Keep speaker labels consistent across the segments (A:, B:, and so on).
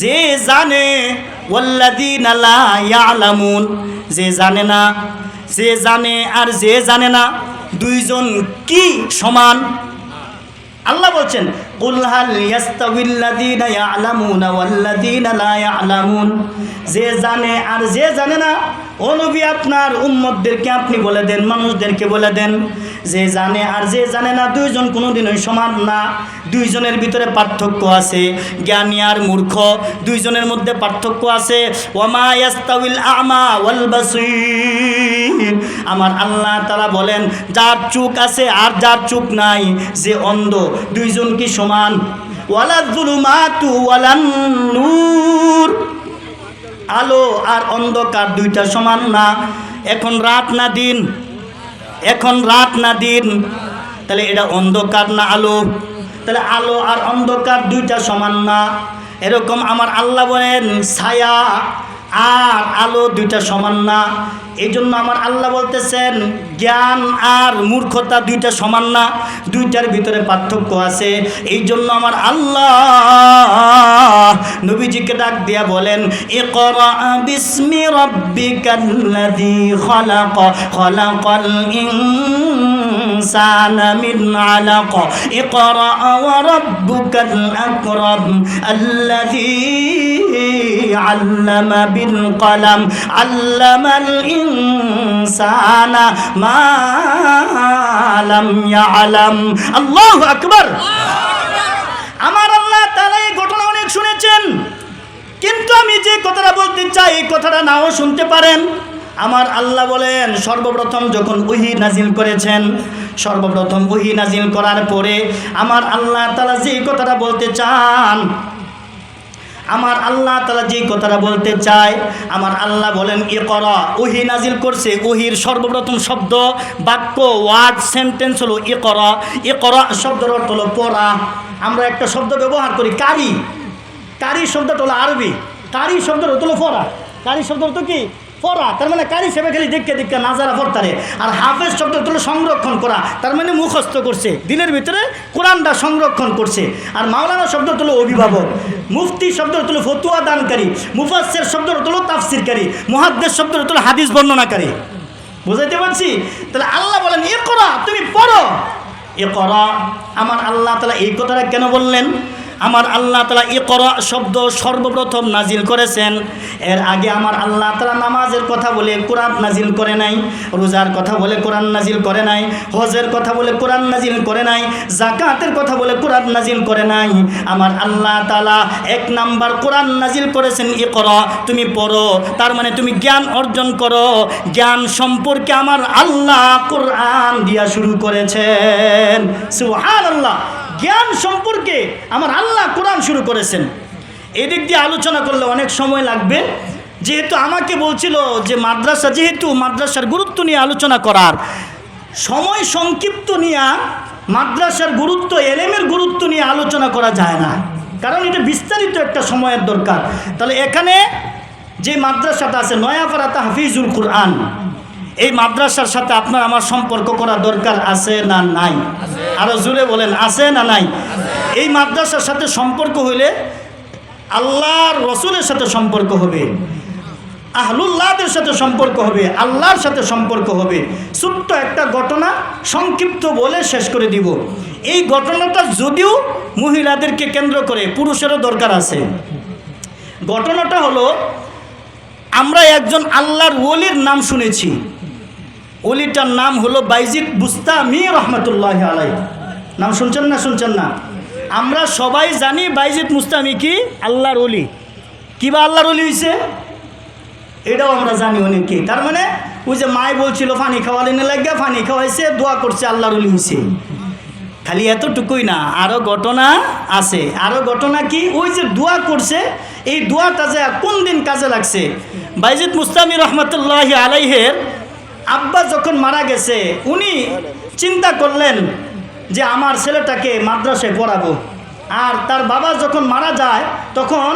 A: যে জানে ইয়ালামুন। যে জানে না, যে জানে আর যে জানে না, দুইজন কি সমান? আল্লাহ বলছেন কুল হাল ইয়াস্তাউইল্লাযীনা ইয়ালামুনা ওয়াল্লাযীনা লা ইয়ালামুন যে জানে আর যে জানে না, ও নবী আপনার উম্মতদেরকে আপনি বলে দেন, মানুষদেরকে বলে দেন। যে জানে আর যে জানে না, দুইজন কোনোদিনই সমান না। দুইজনের ভিতরে পার্থক্য আছে। জ্ঞানী আর মূর্খ, দুইজনের মধ্যে পার্থক্য আছে। ওয়ামা ইয়াস্তাউইল আমা ওয়াল বাসীর। আমার আল্লাহ তারা বলেন, যার চোখ আছে আর যার চোখ নাই, যে অন্ধ। দুইজন কি সমান ওয়ালান নূর। আলো আর অন্ধকার দুইটা সমান না। এখন রাত না দিন। এখন রাত না দিন। তাহলে এটা অন্ধকার না আলো? তাহলে আলো আর অন্ধকার দুইটা সমান না। এরকম আমার আল্লাহ বলেন, ছায়া আর আলো দুইটা সমান না। এই জন্য আমার আল্লাহ বলতেছেন, জ্ঞান আর মূর্খতা দুইটা সমান না। দুইটার ভিতরে পার্থক্য আছে। এই জন্য আমার আল্লাহ নবীজিকে ডাক দিয়া বলেন, ইকরা বিসমি আল্লাযী আল্লামা বিল কলম, আল্লামাল ইনসানা মা লাম ইয়ালাম। আল্লাহু আকবার। আমার আল্লাহ তাআলা এই ঘটনা অনেক শুনেছেন। কিন্তু আমি যে কথাটা বলতে চাই, এই কথাটা নাও শুনতে পারেন। আমার আল্লাহ বলেন, সর্বপ্রথম যখন ওহি নাজিল করেছেন, সর্বপ্রথম ওহি নাজিল করার পরে আমার আল্লাহ তালা যে কথাটা বলতে চান আমার আল্লাহ তালা যেই কথাটা বলতে চায়, আমার আল্লাহ বলেন এ করা ওহি নাজিল করছে, ওহির সর্বপ্রথম শব্দ, বাক্য ওয়ার্ড সেন্টেন্স হলো এ করা এ করা শব্দের অর্থ হলো পড়া। আমরা একটা শব্দ ব্যবহার করি, কারি। কারি শব্দটা হলো আরবি। কারি শব্দের হতো হলো পড়া। কারি শব্দ হতো কি? পড়া, তার মানে কারি সেবে খালি দেখতে দেখতে নাজারা পড়তারে। আর হাফেজ শব্দ হলো সংরক্ষণ করা, তার মানে মুখস্থ করছে। দিনের ভিতরে কোরআনটা সংরক্ষণ করছে। আর মাওলানা শব্দ হলো অভিভাবক, মুফতি শব্দ হলো ফতুয়া দানকারী মুফাসের শব্দ হলো তাফসিরকারী মুহাদ্দেশ শব্দ হলো হাদিস বর্ণনাকারী। বুঝাইতে পারছি? তাহলে আল্লাহ বলেন, এ করা, তুমি পড়ো। এ করা? আমার আল্লাহ তালা এই কথাটা কেন বললেন? আমার আল্লাহ তালা এ করা শব্দ সর্বপ্রথম নাজিল করেছেন। এর আগে আমার আল্লাহ তালা নামাজের কথা বলে কোরআন নাজিল করে নাই, রোজার কথা বলে কোরআন নাজিল করে নাই, হজের কথা বলে কোরআন নাজিল করে নাই জাকাতের কথা বলে কোরআন নাজিল করে নাই। আমার আল্লাহ তালা এক নাম্বার কোরআন নাজিল করেছেন এ করো তুমি পড়ো, তার মানে তুমি জ্ঞান অর্জন করো। জ্ঞান সম্পর্কে আমার আল্লাহ কোরআন দিয়া শুরু করেছেন। সুহান আল্লাহ জ্ঞান সম্পর্কে আমার আল্লাহ কোরআন শুরু করেছেন। এদিক দিয়ে আলোচনা করলে অনেক সময় লাগবে। যেহেতু আমাকে বলছিল যে মাদ্রাসা, যেহেতু মাদ্রাসার গুরুত্ব নিয়ে আলোচনা করার, সময় সংক্ষিপ্ত নিয়ে মাদ্রাসার গুরুত্ব, এলেমের গুরুত্ব নিয়ে আলোচনা করা যায় না। কারণ এটা বিস্তারিত একটা সময়ের দরকার। তাহলে এখানে যে মাদ্রাসাটা আছে নয়াপাড়া হাফিজুল কোরআন। এই মাদ্রাসার সাথে আপনার আমার সম্পর্ক করা দরকার আছে না নাই? আরও জুড়ে বলেন, আছে না নাই? এই মাদ্রাসার সাথে সম্পর্ক হইলে আল্লাহর রসুলের সাথে সম্পর্ক হবে, আহলুল্লাহদের সাথে সম্পর্ক হবে, আল্লাহর সাথে সম্পর্ক হবে। ছোট্ট একটা ঘটনা সংক্ষিপ্ত বলে শেষ করে দিব। এই ঘটনাটা যদিও মহিলাদেরকে কেন্দ্র করে, পুরুষেরও দরকার আছে। ঘটনাটা হলো, আমরা একজন আল্লাহর ওলির নাম শুনেছি। ওলিটার নাম হলো বাইজিদ বুস্তামি রহমতুল্লাহ আলাই নাম শুনছেন না শুনছেন না? আমরা সবাই জানি বাইজিদ মুস্তামি কি? আল্লাহর ওলি কি বা আল্লাহর ওলি হয়েছে এটাও আমরা জানি অনেকে। তার মানে ওই যে মায় বলছিল, ফানি খাওয়ালে না লাগে, ফানি খাওয়াইছে, দোয়া করছে, আল্লাহর ওলি হয়েছে খালি এতটুকুই না আরও ঘটনা আছে। আরও ঘটনা কি? ওই যে দোয়া করছে, এই দোয়াটা যে কোন দিন কাজে লাগছে? বাইজিদ মুস্তামি রহমতুল্লাহ আলাইহের আব্বা যখন মারা গেছে, উনি চিন্তা করলেন যে আমার ছেলেটাকে মাদ্রাসায় পড়াবো। আর তার বাবা যখন মারা যায়, তখন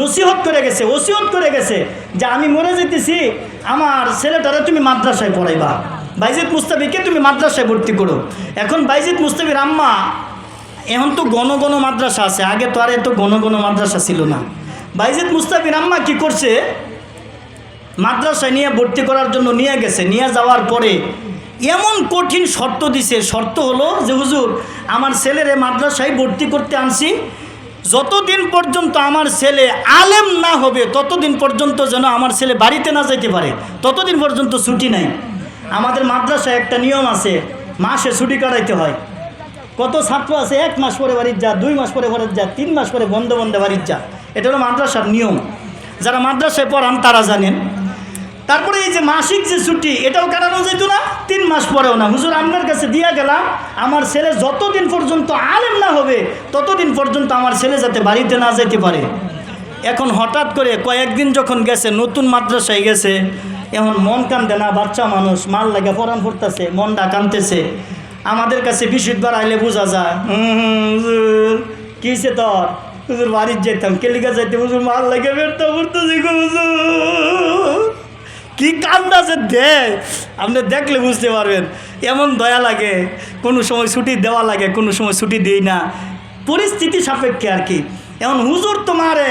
A: নসিহত করে গেছে, ওসিহত করে গেছে যে আমি মরে যেতেছি, আমার ছেলেটারে তুমি মাদ্রাসায় পড়াইবা। বাইজিদ মুস্তাফিকে তুমি মাদ্রাসায় ভর্তি করো। এখন বাইজিদ মুস্তাফির আম্মা, এখন তো গণ গণ মাদ্রাসা আছে, আগে তো আর এত গণ গণ মাদ্রাসা ছিল না। বাইজিদ মুস্তাফির আম্মা কি করছে মাদ্রাসায় নিয়ে ভর্তি করার জন্য নিয়ে গেছে, নিয়ে যাওয়ার পরে এমন কঠিন শর্ত দিছে। শর্ত হলো যে, হুজুর, আমার ছেলেরে মাদ্রাসায় ভর্তি করতে আনছি। যতদিন পর্যন্ত আমার ছেলে আলেম না হবে, ততদিন পর্যন্ত যেন আমার ছেলে বাড়িতে না যেতে পারে। ততদিন পর্যন্ত ছুটি নাই। আমাদের মাদ্রাসায় একটা নিয়ম আছে, মাসে ছুটি কাটাইতে হয়। কত ছাত্র আছে? এক মাস পরে বাড়ির যা, দুই মাস পরে বাড়ির যা, তিন মাস পরে বন্ধ বন্ধে বাড়ির যা। এটা হলো মাদ্রাসার নিয়ম। যারা মাদ্রাসায় পড়ান তারা জানেন। তারপরে এই যে মাসিক যে ছুটি, এটাও কাটানো যেত না, তিন মাস পরেও না। হুজুর, আপনার কাছে দিয়া গেলাম, আমার ছেলে যতদিন পর্যন্ত আলেম না হবে, ততদিন পর্যন্ত আমার ছেলে যাতে বাড়িতে না যেতে পারে। এখন হঠাৎ করে কয়েকদিন যখন গেছে, নতুন মাদ্রাসায় গেছে, এখন মন কান্দে না, বাচ্চা মানুষ, মাল লাগে পরান ফুটতেছে মনটা কানতেছে আমাদের কাছে বিশুদ্ধবার আইলে বোঝা যায় হুজুর কিসে তোর? হুজুর, বাড়ির যেতাম কেলিকা যাইতে, হুজুর, মাল লাগে, বেরতে ফুটতেছি হুজুর। কি কান্দা যে দে আপনি দেখলে বুঝতে পারবেন। এমন দয়া লাগে, কোনো সময় ছুটি দেওয়া লাগে, কোনো সময় ছুটি দেই না। পরিস্থিতি সাপেক্ষে আর কি। এমন হুজুর তোমারে,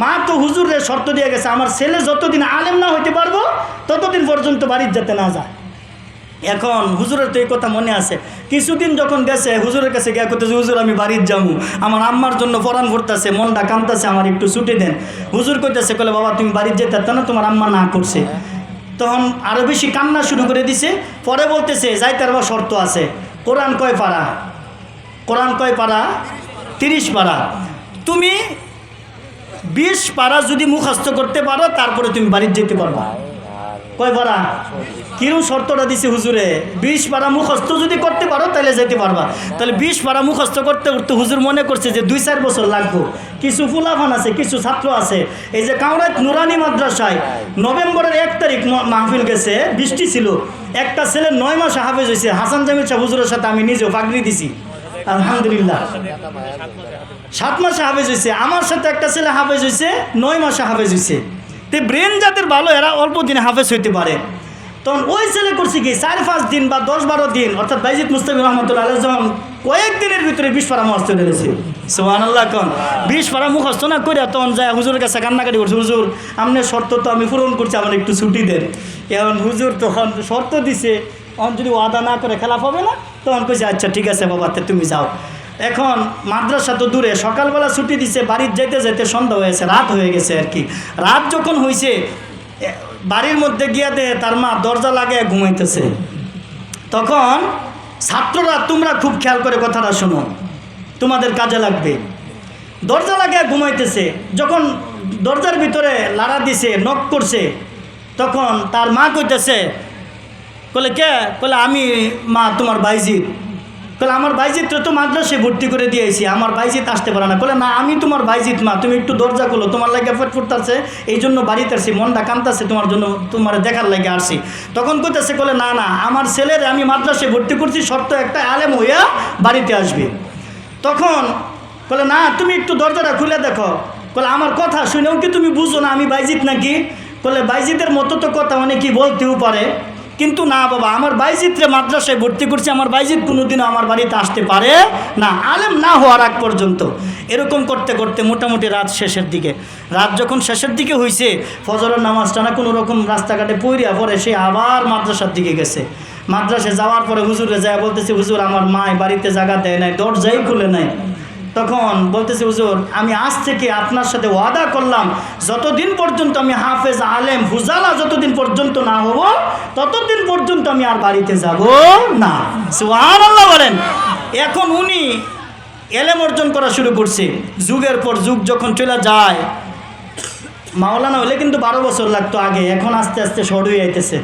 A: মা তো হুজুরে শর্ত দিয়ে গেছে, আমার ছেলে যতদিন আলেম না হইতে পারব, ততদিন পর্যন্ত বাড়ির যেতে না যায়। এখন হুজুরের তো এই কথা মনে আছে। কিছুদিন যখন গেছে, হুজুরের কাছে গিয়ে করতেছে হুজুর, আমি বাড়ির যাব আমার আম্মার জন্য পরাণ ভরতেছে মনটা কামতেছে আমার একটু ছুটি দেন। হুজুর কইতেছে কলে বাবা, তুমি বাড়ির যেতে না, তোমার আম্মা না করছে। তখন আরও বেশি কান্না শুরু করে দিছে। পরে বলতেছে, যাইতার বা শর্ত আছে। কোরআন কয় পাড়া কোরআন কয় পাড়া তিরিশ পাড়া তুমি বিশ পাড়া যদি মুখস্থ করতে পারো, তারপরে তুমি বাড়ির যেতে পারবা। কয় পারা কিরম শর্তটা দিছে হুজুরে? বিশ পারা মুখস্থ যদি করতে পারো, তাহলে যেতে পারবা। তাহলে বিশ পারা মুখস্থ করতে করতে হুজুর মনে করছে যে দুই চার বছর লাগবো। কিছু ফুলাফান আছে, কিছু ছাত্র আছে। এই যে কামরাত নুরানি মাদ্রাসায় নভেম্বরের এক তারিখ মাহফিল গেছে, বৃষ্টি ছিল। একটা ছেলে নয় মাসে হাফেজ হয়েছে। হাসান জামিল শাহ হুজুরের সাথে আমি নিজেও পাগড়ি দিছি। আলহামদুলিল্লাহ। সাত মাসে হাফেজ হয়েছে। আমার সাথে একটা ছেলে হাফেজ হয়েছে, নয় মাসে হাফেজ হয়েছে। তে ব্রেন যাদের ভালো, এরা অল্প দিনে হাফেজ হইতে পারে। তখন ওই ছেলে করছে কি, চার, পাঁচ দিন বা দশ, বারো দিন, অর্থাৎ বাইজিদ মুস্তাফির রহমতুল্লাহ যখন কয়েকদিনের ভিতরে বিশ পারা মুখস্থ করেছে সোহান আল্লাহ কন বিশ পারা মুখস্থ না করে তখন যায় হুজুরের কাছে কান্নাকাটি করছে, হুজুর আপনার শর্ত তো আমি পূরণ করছি, আমার একটু ছুটি দেন। এখন হুজুর তখন শর্ত দিছে তখন যদি ওয়াদা না করে খেলাফ হবে না? তখন কইছে আচ্ছা ঠিক আছে বাবা তুমি যাও। এখন মাদ্রাসা তো দূরে, সকালবেলা ছুটি দিছে, বাড়ির যেতে যেতে সন্ধ্যা হয়েছে, রাত হয়ে গেছে আর কি। রাত যখন হয়েছে বাড়ির মধ্যে গিয়া দে, তার মা দরজা লাগিয়ে ঘুমাইতেছে। তখন ছাত্ররা, তোমরা খুব খেয়াল করে কথাটা শোনো, তোমাদের কাজে লাগবে। দরজা লাগিয়ে ঘুমাইতেছে, যখন দরজার ভিতরে লাড়া দিছে নখ করছে, তখন তার মা কইতেছে বলে কে? বলে আমি মা, তোমার বাইজিৎ বলে আমার বাইজিৎ তো মাদ্রাসায় ভর্তি করে দিয়েছি আমার বাইজিৎ আসতে পারে না। বলে না, আমি তোমার বাইজিৎ মা, তুমি একটু দরজা করল তোমার লাগে ফেট ফুটতেছে এই জন্য বাড়িতে আসছি মনটা কামতাছে তোমার জন্য তোমার দেখার লাগে আসছি তখন কইতেছে বলে না না, আমার ছেলের আমি মাদ্রাসায় ভর্তি করছি, শর্ত একটা, আলেম হইয়া বাড়িতে আসবে। তখন বলে না, তুমি একটু দরজাটা খুলে দেখো। বলে আমার কথা শুনেও কি তুমি বুঝো না আমি বাইজিৎ নাকি? বলে বাইজিতের মতো তো কথা অনেকেই বলতেও পারে। কিন্তু না বাবা, আমার বাইজিত্রে মাদ্রাসায় ভর্তি করছি, আমার বাইজিৎ কোনোদিনও আমার বাড়িতে আসতে পারে না। আলেম না হওয়ার আগ পর্যন্ত। এরকম করতে করতে মোটামুটি রাত শেষের দিকে। রাত যখন শেষের দিকে হয়েছে ফজরের নামাজটা না কোনো রকম রাস্তাঘাটে পইরিয়া পরে সে আবার মাদ্রাসার দিকে গেছে। মাদ্রাসে যাওয়ার পরে হুজুরে যায় বলতেছে, হুজুর, আমার মায় বাড়িতে জায়গা দেয় নাই, দরজাই খুলে নাই। তখন বলতেছে হুজুর আমি আজ থেকে আপনার সাথে ওয়াদা করলাম যতদিন পর্যন্ত আমি হাফেজ আলেম হুজালা যতদিন পর্যন্ত না হব ততদিন পর্যন্ত আমি আর বাড়িতে যাব না। সুহান আল্লাহ বলেন। এখন উনি এলেম অর্জন করা শুরু করছে। যুগের পর যুগ যখন চলে যায় মাওলানা হলে কিন্তু বারো বছর লাগতো আগে এখন আস্তে আস্তে হয়ে আইতেছে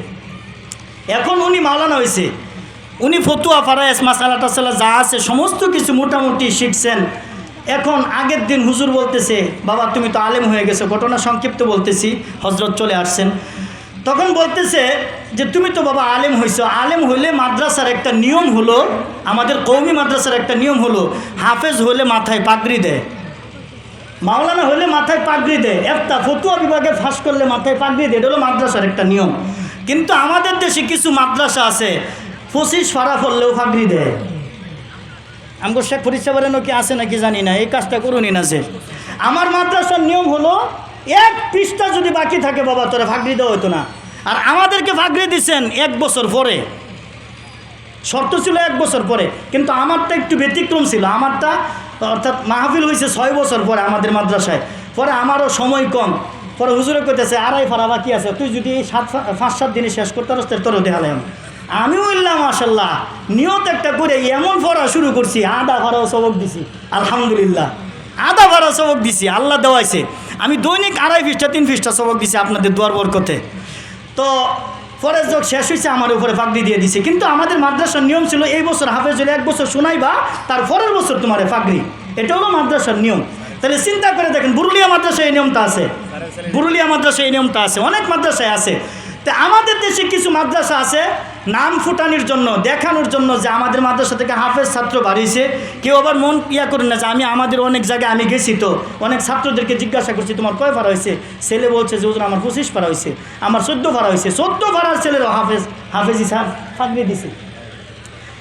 A: এখন উনি মাওলানা হয়েছে উনি ফতুয়া ফারায়েস মাসালা টাসালা যা আছে, সমস্ত কিছু মোটামুটি শিখছেন। এখন আগের দিন হুজুর বলতেছে, বাবা, তুমি তো আলেম হয়ে গেছো। ঘটনা সংক্ষিপ্ত বলতেছি হজরত চলে আসছেন। তখন বলতেছে যে, তুমি তো বাবা আলেম হয়েছো আলেম হইলে মাদ্রাসার একটা নিয়ম হলো, আমাদের কৌমি মাদ্রাসার একটা নিয়ম হলো, হাফেজ হলে মাথায় পাগড়ি দেয়। মাওলানা হলে মাথায় পাগড়ি দেয়। একটা ফতুয়া বিভাগে ফাঁস করলে মাথায় পাগড়ি দেয়। এটা হলো মাদ্রাসার একটা নিয়ম। কিন্তু আমাদের দেশে কিছু মাদ্রাসা আছে পঁচিশ ফাড়া পড়লেও পাগড়ি দেয়। আমগো শেখ পরিচয় নাকি আছে নাকি জানি না, এই কাজটা করুনই না যে। আমার মাদ্রাসার নিয়ম হলো, এক পৃষ্ঠা যদি বাকি থাকে, বাবা, তোরা ফাগরি দেওয়া হতো না। আর আমাদেরকে ফাগরি দিচ্ছেন এক বছর পরে। শর্ত ছিল এক বছর পরে। কিন্তু আমারটা একটু ব্যতিক্রম ছিল। আমারটা, অর্থাৎ মাহফিল হয়েছে ছয় বছর পরে আমাদের মাদ্রাসায়। পরে আমারও সময় কম। পরে হুজুরে কইতেছে, আড়াই ফাড়া বাকি আছে। তুই যদি সাত পাঁচ, সাত দিনে শেষ করতে পারস তোরও দেখালাম আমিও ইল্লাম মাসাল্লাহ নিয়ত একটা করে এমন পড়া শুরু করছি, আধা ফাড়াও সবক দিছি, আলহামদুলিল্লাহ। আধা ফাড়া সবক দিছি, আল্লাহ দেওয়াইছে। আমি দৈনিক আড়াই পৃষ্ঠা, তিন পৃষ্ঠা সবক দিছি আপনাদের দুয়ার বরকতে। তো পরে যখন শেষ হয়েছে আমার উপরে ফাঁকড়ি দিয়ে দিছে। কিন্তু আমাদের মাদ্রাসার নিয়ম ছিল, এই বছর হাফেজ হলে এক বছর শোনাইবা, তার পরের বছর তোমার ফাঁকড়ি এটা হলো মাদ্রাসার নিয়ম। তাহলে চিন্তা করে দেখেন, বুরুলিয়া মাদ্রাসায় এই নিয়মটা আছে। বুরুলিয়া মাদ্রাসায় এই নিয়মটা আছে, অনেক মাদ্রাসায় আছে। তা আমাদের দেশে কিছু মাদ্রাসা আছে নাম ফুটানির জন্য, দেখানোর জন্য যে আমাদের মাদ্রাসা থেকে হাফেজ ছাত্র বাড়িয়েছে। কেউ আবার মন ইয়া করে না যে আমি আমাদের অনেক জায়গায় আমি গেছি তো। অনেক ছাত্রদেরকে জিজ্ঞাসা করছি, তোমার কয় ভাড়া হয়েছে? ছেলে বলছে যে ওজন আমার পঁচিশ ভাড়া হয়েছে। আমার চোদ্দ ভাড়া হয়েছে। চোদ্দ ভাড়ার ছেলেরও হাফেজ হাফেজ ইসাহ ফাঁকিয়ে দিছে।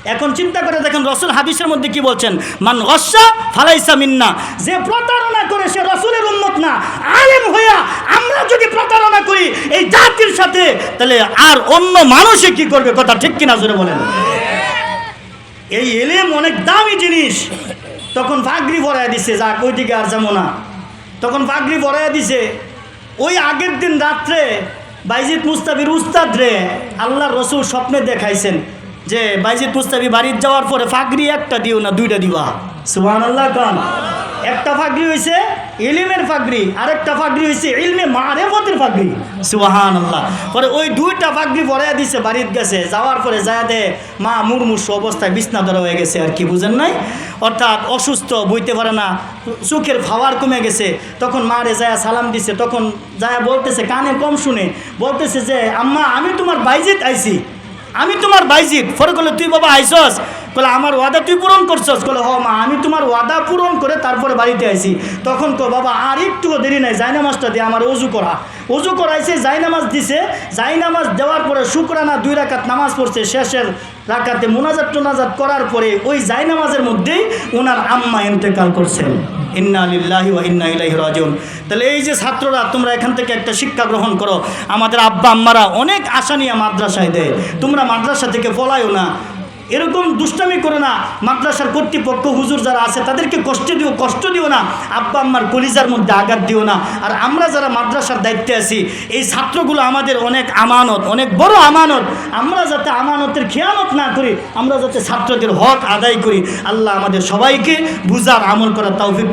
A: এখন চিন্তা করে দেখেন রসুল হাদিসের মধ্যে কি বলছেন? মান গসা ফালাইসা মিন্না। যে প্রতারণা করে সে রসুলের উন্মত না। আলেম হইয়া আমরা যদি প্রতারণা করি এই জাতির সাথে, তাহলে আর অন্য মানুষে কি করবে? কথা ঠিক কিনা জোরে বলেন। এই এলেম অনেক দামি জিনিস। তখন ফাগরি ভরাই দিছে, যাক ওই দিকে আর যাব না। তখন ফাগরি ভরাই দিছে, ওই আগের দিন রাত্রে বাইজিৎ মুস্তাবির উস্তাদ রে, আল্লাহর রসুল স্বপ্নে দেখাইছেন। যে বাইজিৎ মুস্তাবি বাড়ির যাওয়ার পরে ফাগরি একটা দিও না, দুইটা দিবা। আল্লাহ খান একটা ফাগরি হয়েছে ইলিমের ফাগরি, আরেকটা ফাগরি হয়েছে ইলমে মারেফতের ফাগরি। সুহান আল্লাহ পরে ওই দুইটা ফাগরি ভরাইয়া দিছে, বাড়ির গেছে যাওয়ার পরে যায় মা মুরমুষ অবস্থায় বিছনা ধরা হয়ে গেছে আর কি, বুঝেন নাই? অর্থাৎ অসুস্থ, বইতে পারে না, চোখের ফাওয়ার কমে গেছে। তখন মারে যায় সালাম দিছে, তখন যায় বলতেছে, কানে কম শুনে, বলতেছে যে, আম্মা, আমি তোমার বাইজিত আইছি। আমি তোমার বাইজিদ ফরে বলে তুই বাবা আইসস বলে আমার ওয়াদা তুই পূরণ করছস। বলে হ মা, আমি তোমার ওয়াদা পূরণ করে তারপরে বাড়িতে আইছি। তখন কো বাবা, আর একটুও দেরি নাই জায়নামাজটা দিয়ে আমার অজু করা। অজু করাইছে জায়নামাজ দিছে। জায়নামাজ দেওয়ার পরে শুক্রানা দুই রাকাত নামাজ পড়ছে। শেষের রাকাতে মোনাজাত টোনাজাত করার পরে ওই জায়নামাজের মধ্যেই ওনার আম্মা ইন্তেকাল করছেন। ইন্না লিল্লাহি ওয়া ইন্না ইলাইহি রাজিউন। তাহলে এই যে ছাত্ররা, তোমরা এখান থেকে একটা শিক্ষা গ্রহণ করো। আমাদের আব্বা, আম্মারা অনেক আশা নিয়ে মাদ্রাসায় দেয়। তোমরা মাদ্রাসা থেকে পলায়ও না। এরকম দুষ্টামি করো না। মাদ্রাসার কর্তৃপক্ষ, হুজুর যারা আছে, তাদেরকে কষ্ট দিও কষ্ট দিও না। আব্বা, আম্মার কলিজার মধ্যে আঘাত দিও না। আর আমরা যারা মাদ্রাসার দায়িত্বে আছি, এই ছাত্রগুলো আমাদের অনেক আমানত, অনেক বড় আমানত। আমরা যাতে আমানতের খেয়ানত না করি, আমরা যাতে ছাত্রদের হক আদায় করি। আল্লাহ আমাদের সবাইকে বুঝার আমল করার তৌফিক